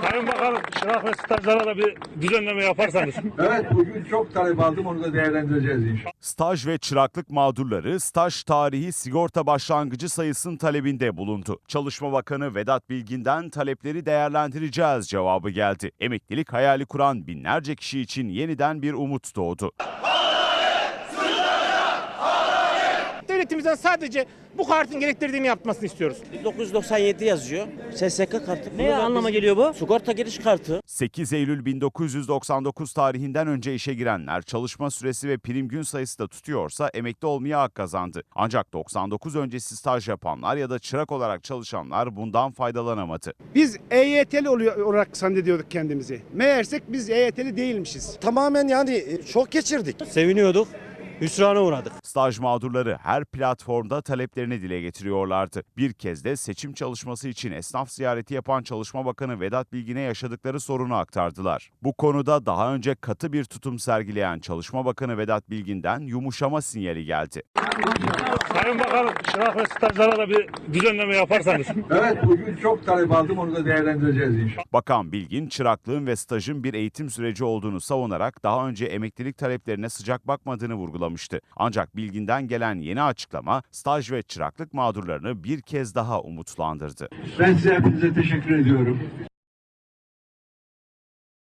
Sayın Bakanım çırak ve stajlara da bir düzenleme yaparsanız. Evet bugün çok talep aldım onu da değerlendireceğiz inşallah. Staj ve çıraklık mağdurları staj tarihi sigorta başlangıcı sayısının talebinde bulundu. Çalışma Bakanı Vedat Bilgin'den talepleri değerlendireceğiz cevabı geldi. Emeklilik hayali kuran binlerce kişi için yeniden bir umut doğdu. Devletimizden sadece bu kartın gerektirdiğini yapmasını istiyoruz. 1997 yazıyor. SSK kartı. Ne anlama geliyor bu? Sigorta giriş kartı. 8 Eylül 1999 tarihinden önce işe girenler çalışma süresi ve prim gün sayısı da tutuyorsa emekli olmaya hak kazandı. Ancak 99 öncesi staj yapanlar ya da çırak olarak çalışanlar bundan faydalanamadı. Biz EYT'li oluyor olarak zannediyorduk kendimizi. Meğersek biz EYT'li değilmişiz. Tamamen yani e, şok geçirdik. Seviniyorduk. Hüsrana uğradık. Staj mağdurları her platformda taleplerini dile getiriyorlardı. Bir kez de seçim çalışması için esnaf ziyareti yapan Çalışma Bakanı Vedat Bilgin'e yaşadıkları sorunu aktardılar. Bu konuda daha önce katı bir tutum sergileyen Çalışma Bakanı Vedat Bilgin'den yumuşama sinyali geldi. Sayın Bakanım çırak ve stajlara da bir düzenleme yaparsanız. Evet bugün çok talep aldım onu da değerlendireceğiz inşallah. Bakan Bilgin, çıraklığın ve stajın bir eğitim süreci olduğunu savunarak daha önce emeklilik taleplerine sıcak bakmadığını vurgulamıştı. Ancak Bilgin'den gelen yeni açıklama staj ve çıraklık mağdurlarını bir kez daha umutlandırdı. Ben size hepinize teşekkür ediyorum.